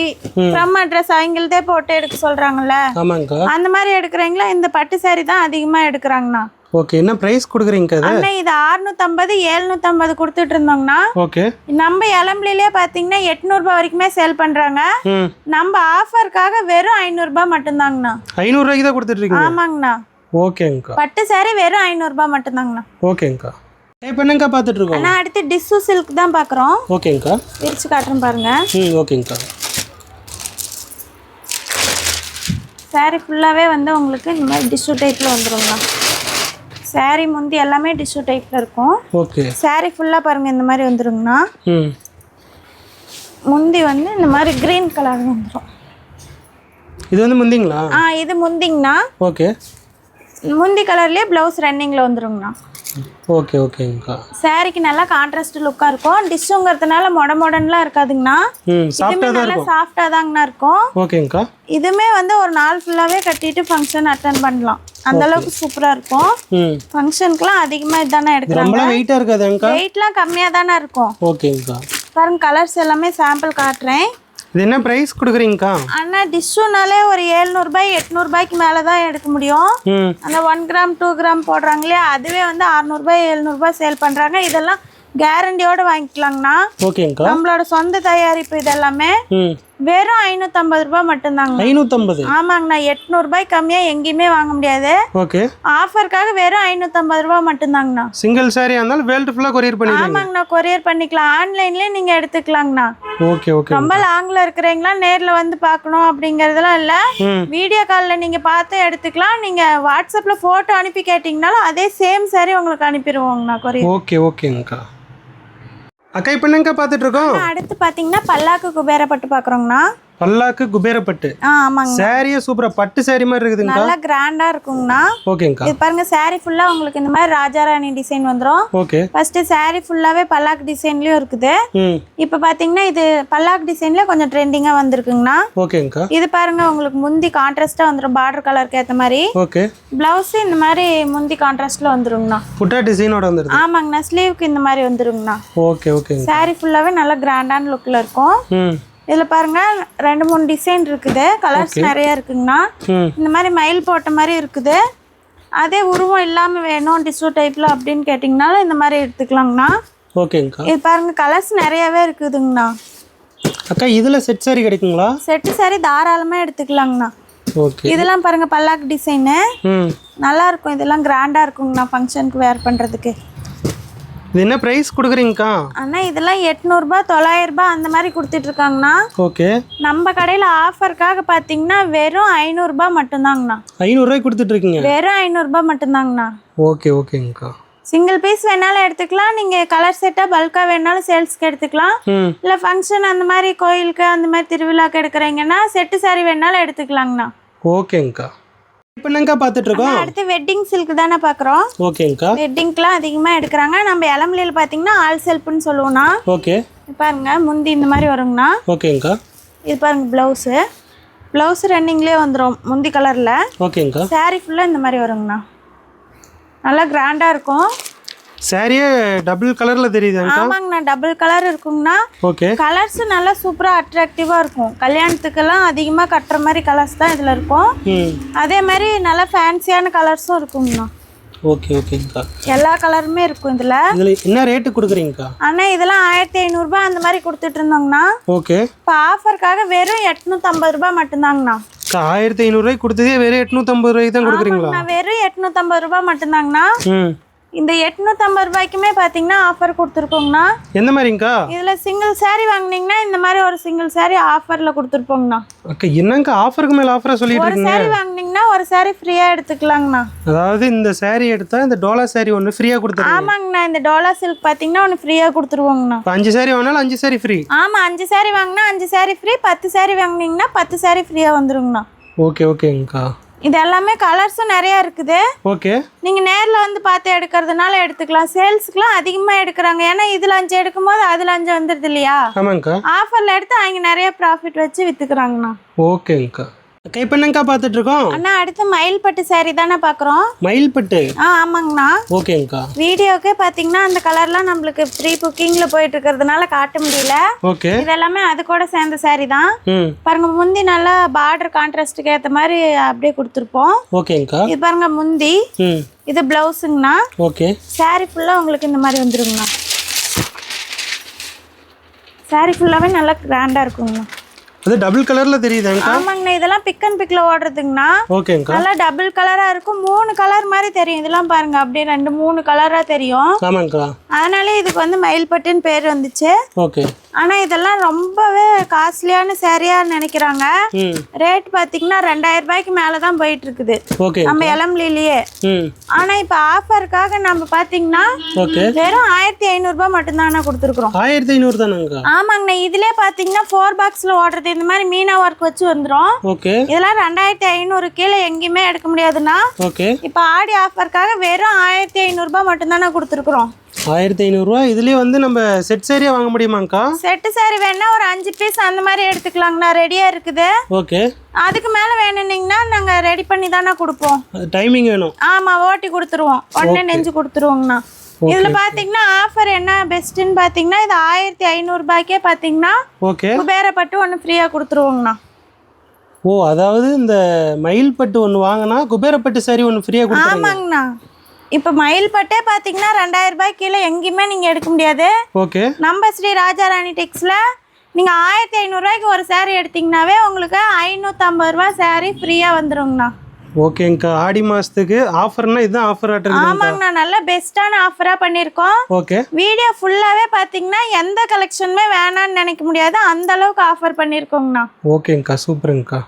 ஃப்ரம் அட்ரஸ் அவங்கள்தே போட்டு எடுக்க சொல்கிறாங்கல்ல ஆமாங்கக்கா அந்த மாதிரி எடுக்கிறீங்களா? இந்த பட்டு saree தான் அதிகமாக எடுக்கிறாங்கண்ணா. ஓகே என்ன ப்ரைஸ் கொடுக்குறீங்கக்கா இது? அண்ணா இது அறுநூத்தம்பது எழுநூத்தம்பது கொடுத்துட்டு இருந்தோங்கண்ணா. ஓகே. நம்ம இளம்பிலே பார்த்தீங்கன்னா எட்நூறுபா வரைக்குமே சேல் பண்ணுறாங்க நம்ம ஆஃபருக்காக வெறும் ஐநூறுரூபா மட்டும்தாங்கண்ணா. ஐநூறுரூவாய்க்கு தான் கொடுத்துட்ருக்கீங்க ஆமாங்கண்ணா. ஓகேங்கக்கா பட்டு saree வெறும் ஐநூறுரூபா மட்டும்தாங்கண்ணா. ஓகேங்கக்கா இப்போ என்னங்கக்கா பார்த்துட்டு இருக்கோம் ஆனால் அடுத்து டிஷ்ஷு சில்க் தான் பார்க்குறோம். ஓகேங்கக்கா பிரித்து காட்டுறேன் பாருங்க. ம் ஓகேங்கக்கா saree ஃபுல்லாகவே வந்து உங்களுக்கு இந்த மாதிரி டிஷ்ஷு டைப்பில் வந்துருங்கண்ணா. Saree முந்தி எல்லாமே டிஷ்ஷு டைப்பில் இருக்கும். ஓகே. Saree ஃபுல்லாக பாருங்கள் இந்த மாதிரி வந்துருங்கண்ணா. ம். முந்தி வந்து இந்த மாதிரி க்ரீன் கலர் வந்துடும் இது வந்து முந்திங்களா? ஆ இது முந்திங்கண்ணா. ஓகே. முந்தி கலர்லேயே ப்ளவுஸ் ரன்னிங்கில் வந்துருங்கண்ணா. ஓகே ஓகேங்கக்கா சாரிக்கு நல்லா கான்ட்ராஸ்ட் லுக்காக இருக்கும். டிஷ்ஷுங்கிறதுனால மொட மொடன்லாம் இருக்காதுங்கண்ணா. சாஃப்டாக தான் நல்லா இருக்கும். சாஃப்டாக தாங்கண்ணா இருக்கும். ஓகேங்கக்கா இதுவுமே வந்து ஒரு நாள் ஃபுல்லாகவே கட்டிட்டு ஃபங்க்ஷன் அட்டன் பண்ணலாம். அந்த அளவுக்கு சூப்பராக இருக்கும். ஃபங்க்ஷனுக்குலாம் அதிகமாக இதுதானே இது எடுக்கிறாங்க. ரொம்பலாம் வெயிட்டாக இருக்காதுங்கக்கா வெயிட்லாம் கம்மியாக தானே இருக்கும். ஓகேங்கக்கா பாருங்க கலர்ஸ் எல்லாமே சாம்பிள் காட்டுறேன். இது என்ன ப்ரைஸ் கொடுக்குறீங்கக்கா? ஆனால் டிஷ்ஷுனாலே ஒரு ஏழ்நூறுபாய் எட்நூறுபாய்க்கு மேலே தான் எடுக்க முடியும். அந்த ஒன் கிராம் டூ கிராம் போடுறாங்க இல்லையா அதுவே வந்து அறநூறுபா எழுநூறுபா சேல் பண்ணுறாங்க இதெல்லாம் கேரண்டியோட வாங்கிக்கலாங்கண்ணா. ஓகேங்கக்கா. நம்மளோட சொந்த தயாரிப்பு இதெல்லாமே வெறும் ஐநூற்றம்பது ரூபாய் மட்டும்தாங்க ஐநூற்றம்பது ஆமாங்கண்ணா எட்நூறுபாய் கம்மியாக எங்கேயுமே வாங்க முடியாது. ஓகே. ஆஃபருக்காக வெறும் ஐநூற்றம்பது ரூபா மட்டும்தாங்கண்ணா. சிங்கிள் சாரியாக இருந்தாலும் வேர்ல்டு ஃபுல்லாக கொரியர் பண்ணிடுவீங்க ஆமாங்கண்ணா கொரியர் பண்ணிக்கலாம். ஆன்லைன்லேயே நீங்கள் எடுத்துக்கலாங்கண்ணா. Okay okay. ரொம்ப லாங்கில் இருக்கிறீங்களா நேரில் வந்து பார்க்கணும் அப்படிங்கிறதுலாம் இல்லை. வீடியோ காலில் நீங்கள் பார்த்து எடுத்துக்கலாம். நீங்கள் வாட்ஸ்அப்பில் ஃபோட்டோ அனுப்பி கேட்டிங்கனாலும் அதே சேம் சாரி உங்களுக்கு அனுப்பிடுவோங்கண்ணா கொரியர் ஓகே ஓகேங்கக்கா. அக்கா இப்போ என்னங்கக்கா பார்த்துட்டு இருக்கோம்? அடுத்து பார்த்தீங்கன்னா பல்லாக்கு குபேரப்பட்டு பார்க்குறோங்கண்ணா. பல்லாக்கு குபேரப்பட்டு. ஆமாங்க. சாரியே சூப்பரா பட்டு சாரி மாதிரி இருக்குதுங்கக்கா. நல்லா கிராண்டாக இருக்குங்கண்ணா. ஓகேங்கக்கா. இது பாருங்க saree ஃபுல்லாக உங்களுக்கு இந்த மாதிரி ராஜாராணி டிசைன் வந்துடும் ஓகே. ஃபர்ஸ்ட் saree ஃபுல்லாகவே பல்லாக் டிசைன்லேயும் இருக்குது. இப்போ பார்த்தீங்கன்னா இது பல்லாக் டிசைன்லேயே கொஞ்சம் ட்ரெண்டிங்காக வந்திருக்குங்கண்ணா. ஓகேங்கக்கா. இது பாருங்க உங்களுக்கு முந்தி கான்ட்ராஸ்ட்டாக வந்துடும் பார்டர் கலருக்கு ஏற்ற மாதிரி. ஓகே. ப்ளவுஸு இந்த மாதிரி முந்தி கான்ட்ராஸ்ட்டில் வந்துருங்கண்ணா. புட்டா டிசைனோட வந்துடுது ஆமாங்கண்ணா ஸ்லீவுக்கு இந்த மாதிரி வந்துருங்கண்ணா. ஓகே ஓகேங்க saree ஃபுல்லாகவே நல்லா கிராண்டான லுக்கில் இருக்கும். ம். இதில் பாருங்க ரெண்டு மூணு டிசைன் இருக்குது. கலர்ஸ் நிறைய இருக்குங்கண்ணா. இந்த மாதிரி மயில் போட்ட மாதிரி இருக்குது. அதே உருவம் இல்லாமல் வேணும் டிஷ்யூ டைப்பில் அப்படின்னு கேட்டிங்கனாலும் இந்த மாதிரி எடுத்துக்கலாங்கண்ணா. ஓகேங்கக்கா. இது பாருங்க கலர்ஸ் நிறையவே இருக்குதுங்கண்ணா. அக்கா இதில் செட் சாரி கிடைக்குங்களா? செட்டு saree தாராளமாக எடுத்துக்கலாங்கண்ணா. ஓகே. இதெல்லாம் பாருங்க பல்லாக்கு டிசைனு நல்லா இருக்கும் இதெல்லாம் கிராண்டாக இருக்குங்கண்ணா ஃபங்க்ஷனுக்கு வேர் பண்ணுறதுக்கு இது என்ன ப்ரைஸ் கொடுக்குறீங்கக்கா? அண்ணா இதெல்லாம் எட்நூறுபா தொள்ளாயிரரூபா அந்த மாதிரி கொடுத்துட்டு இருக்காங்கண்ணா ஓகே. நம்ம கடையில் ஆஃபருக்காக பார்த்தீங்கன்னா வெறும் ஐநூறுரூபா மட்டும்தாங்கண்ணா. ஐநூறுரூவாய்க்கு கொடுத்துட்ருக்கீங்க? வெறும் ஐநூறுரூபா மட்டும்தாங்கண்ணா. ஓகே ஓகேங்கக்கா. சிங்கிள் பீஸ் வேணாலும் எடுத்துக்கலாம். நீங்கள் கலர் செட்டாக பல்காக வேணாலும் சேல்ஸ்க்கு எடுத்துக்கலாம். இல்லை ஃபங்க்ஷன் அந்த மாதிரி கோயிலுக்கு அந்த மாதிரி திருவிழாக்கு எடுக்கிறீங்கன்னா செட்டு saree வேணாலும் எடுத்துக்கலாங்கண்ணா. ஓகேங்கக்கா. இப்போ என்னங்கக்கா பார்த்துட்டு இருக்கோம் அடுத்து வெட்டிங் சில்க் தானே பார்க்குறோம். ஓகேங்கக்கா வெட்டிங்க்கெலாம் அதிகமாக எடுக்கிறாங்க. நம்ம இளம்பிள்ளையில் பார்த்தீங்கன்னா ஆல் செல்ஃப்னு சொல்லுவோம்னா ஓகே. பாருங்க முந்தி இந்த மாதிரி வருங்கண்ணா. ஓகேங்கக்கா இது பாருங்க ப்ளவுஸு ப்ளவுஸ் ரன்னிங்லேயே வந்துடும் முந்தி கலரில் ஓகேங்கக்கா saree ஃபுல்லாக இந்த மாதிரி வருங்கண்ணா. நல்லா கிராண்டாக இருக்கும். சாரியே டபுள் கலரில் தெரியுதாங்கக்கா ஆமாங்கண்ணா டபுள் கலர் இருக்குங்கண்ணா. ஓகே கலர்ஸும் நல்லா சூப்பராக அட்ராக்டிவாக இருக்கும். கல்யாணத்துக்கெல்லாம் அதிகமாக கட்டுற மாதிரி கலர்ஸ் தான் இதில் இருக்கும். அதே மாதிரி நல்லா ஃபேன்சியான கலர்ஸும் இருக்குங்கண்ணா. ஓகே ஓகேங்கக்கா எல்லா கலருமே இருக்கும் இதில். இதில் என்ன ரேட்டு கொடுக்குறீங்கக்கா? ஆனால் இதெல்லாம் ஆயிரத்தி ஐநூறுரூபா அந்த மாதிரி கொடுத்துட்டு இருந்தோங்கண்ணா ஓகே இப்போ ஆஃபருக்காக வெறும் எட்நூற்றம்பது ரூபாய் மட்டும்தாங்கண்ணா. ஆயிரத்தி ஐநூறுரூவாய்க்கு கொடுத்ததே வெறும் எட்நூற்றம்பது ரூபாய்க்கு தான் கொடுக்குறீங்களா? வெறும் எட்நூற்றம்பது ரூபாய் மட்டும்தாங்கண்ணா. இந்த எட்நூற்றம்பது ரூபாய்க்குமே பார்த்தீங்கன்னா ஆஃபர் கொடுத்துருக்கோங்கண்ணா எந்த மாதிரிங்கக்கா இதில் சிங்கிள் saree வாங்குனீங்கன்னா இந்த மாதிரி ஒரு சிங்கிள் saree ஆஃபரில் கொடுத்துருப்போங்கண்ணா. அக்கா என்னங்கக்கா ஆஃபருக்கு மேலே ஆஃபராக சொல்லிட்டு ஒரு saree வாங்குனீங்கன்னா ஒரு saree ஃப்ரீயாக எடுத்துக்கலாங்கண்ணா. அதாவது இந்த saree எடுத்தா இந்த டோலா saree ஒன்று ஃப்ரீயாக கொடுத்துருங்க. ஆமாங்கண்ணா இந்த டோலா சில்க் பார்த்தீங்கன்னா ஒன்று ஃப்ரீயாக கொடுத்துருவோங்கண்ணா. அஞ்சு saree வாங்கினாலும் அஞ்சு saree ஃப்ரீ ஆமாம் அஞ்சு saree வாங்கினா அஞ்சு saree ஃப்ரீ பத்து saree வாங்குனீங்கன்னா பத்து saree ஃப்ரீயாக வந்துருங்கண்ணா. ஓகே ஓகேங்கக்கா. இது எல்லாமே கலர்ஸும் நிறையா இருக்குது. ஓகே நீங்கள் நேரில் வந்து பார்த்து எடுக்கிறதுனால எடுத்துக்கலாம். சேல்ஸுக்குலாம் அதிகமாக எடுக்கிறாங்க. ஏன்னா இதில் அஞ்சு எடுக்கும்போது அதில் அஞ்சு வந்துடுது இல்லையா? ஆமாங்கக்கா. ஆஃபரில் எடுத்து அவங்க நிறைய ப்ராஃபிட் வச்சு விற்றுக்குறாங்கண்ணா ஓகேங்கக்கா இப்போ என்னங்கக்கா பார்த்துட்டு இருக்கோம் அண்ணா அடுத்து மயில்பட்டு saree தானே பார்க்குறோம். மயில்பட்டு? ஆ ஆமாங்கண்ணா. ஓகேங்கக்கா. வீடியோக்கே பார்த்தீங்கன்னா அந்த கலர்லாம் நம்மளுக்கு ப்ரீ புக்கிங்கில் போயிட்டு இருக்கிறதுனால காட்ட முடியல. ஓகே. இதெல்லாமே அது கூட சேர்ந்த saree தான். பாருங்க முந்தி நல்லா பார்டர் கான்ட்ராஸ்ட்டுக்கு ஏற்ற மாதிரி அப்படியே கொடுத்துருப்போம். ஓகேங்கக்கா. இது பாருங்க முந்தி. இது பிளவுஸுங்கண்ணா ஓகே. saree ஃபுல்லாக உங்களுக்கு இந்த மாதிரி வந்துருங்கண்ணா. saree ஃபுல்லாகவே நல்லா கிராண்டாக இருக்குங்கண்ணா. அது டபுள் கலரில் தெரியுதாங்கக்கா ஆமாங்கண்ணா இதெல்லாம் பிக் அண்ட் பிக்கில் ஓடுறதுங்கண்ணா. ஓகேங்கக்கா நல்லா டபுள் கலராக இருக்கும். மூணு கலர் மாதிரி தெரியும். இதெல்லாம் பாருங்க அப்படியே ரெண்டு மூணு கலராக தெரியும். ஆமாங்கக்கா. அதனாலே இதுக்கு வந்து மயில்பட்டுன்னு பேர் வந்துச்சு. ஓகே ஆனால் இதெல்லாம் ரொம்பவே காஸ்ட்லியான சேரீயாக நினைக்கிறாங்க. ரேட் பார்த்தீங்கன்னா ரெண்டாயிரம் ரூபாய்க்கு மேலே தான் போயிட்டு இருக்குது நம்ம இளம்பிலேயே ம். ஆனால் இப்போ ஆஃபருக்காக நம்ம பார்த்தீங்கன்னா ஓகே வெறும் ஆயிரத்தி ஐநூறுரூபா மட்டும்தாண்ணா கொடுத்துருக்குறோம். ஆயிரத்தி ஐநூறு தானேங்கக்கா ஆமாங்கண்ணா இதிலே பார்த்தீங்கன்னா ஃபோர் பாக்ஸில் ஓடுறது இந்த மாதிரி மீனா ஒர்க் வச்சு வந்துடும் ஓகே இதெல்லாம் ரெண்டாயிரத்தி ஐநூறு கீழே எங்கேயுமே எடுக்க முடியாதுண்ணா. ஓகே இப்போ ஆடி ஆஃபருக்காக வெறும் ஆயிரத்தி ஐநூறுரூபா மட்டும்தாண்ணா கொடுத்துருக்குறோம். ஆயிரத்தி ஐநூறுரூவா இதுலேயே வந்து நம்ம செட் சரியாக வாங்க முடியுமாங்கக்கா செட்டு சாரி வேணா ஒரு அஞ்சு பீஸ் அந்த மாதிரி எடுத்துக்கலாங்கண்ணா ரெடியாக இருக்குது. ஓகே அதுக்கு மேலே வேணும்னீங்கன்னா நாங்கள் ரெடி பண்ணி தானே கொடுப்போம். டைமிங் வேணும். ஆமாம் ஓட்டி கொடுத்துருவோம். உடனே நெஞ்சு கொடுத்துருவோங்கண்ணா. இதில் பார்த்தீங்கன்னா ஆஃபர் என்ன பெஸ்ட்டுன்னு பார்த்தீங்கன்னா இது ஆயிரத்தி ஐநூறுபாய்க்கே பார்த்தீங்கன்னா ஓகே குபேரப்பட்டு ஒன்று ஃப்ரீயாக கொடுத்துருவோங்கண்ணா. ஓ அதாவது இந்த மயில்பட்டு ஒன்று வாங்கினா குபேரப்பட்டு saree ஒன்று ஃப்ரீயாக கொடுத்துருங்க ஆமாங்கண்ணா. இப்போ மயில்பட்டே பார்த்தீங்கன்னா ரெண்டாயிரம் ரூபாய் கீழே எங்கேயுமே நீங்கள் எடுக்க முடியாது. ஓகே. நம்ம ஸ்ரீ ராஜாராணி டெக்ஸில் நீங்கள் ஆயிரத்தி ஐநூறுரூவாய்க்கு ஒரு saree எடுத்தீங்கன்னாவே உங்களுக்கு ஐநூற்றம்பது ரூபா saree ஃப்ரீயாக வந்துருங்கண்ணா. ஓகேங்கக்கா ஆடி மாதத்துக்கு ஆஃபர்னா இதுதான் ஆஃபர் ஆட்டுருக்கு ஆமாங்கண்ணா நல்ல பெஸ்ட்டான ஆஃபராக பண்ணியிருக்கோம் ஓகே. வீடியோ ஃபுல்லாகவே பார்த்தீங்கன்னா எந்த கலெக்ஷனுமே வேணான்னு நினைக்க முடியாது. அந்த அளவுக்கு ஆஃபர் பண்ணியிருக்கோங்கண்ணா ஓகேங்கக்கா சூப்பருங்கக்கா.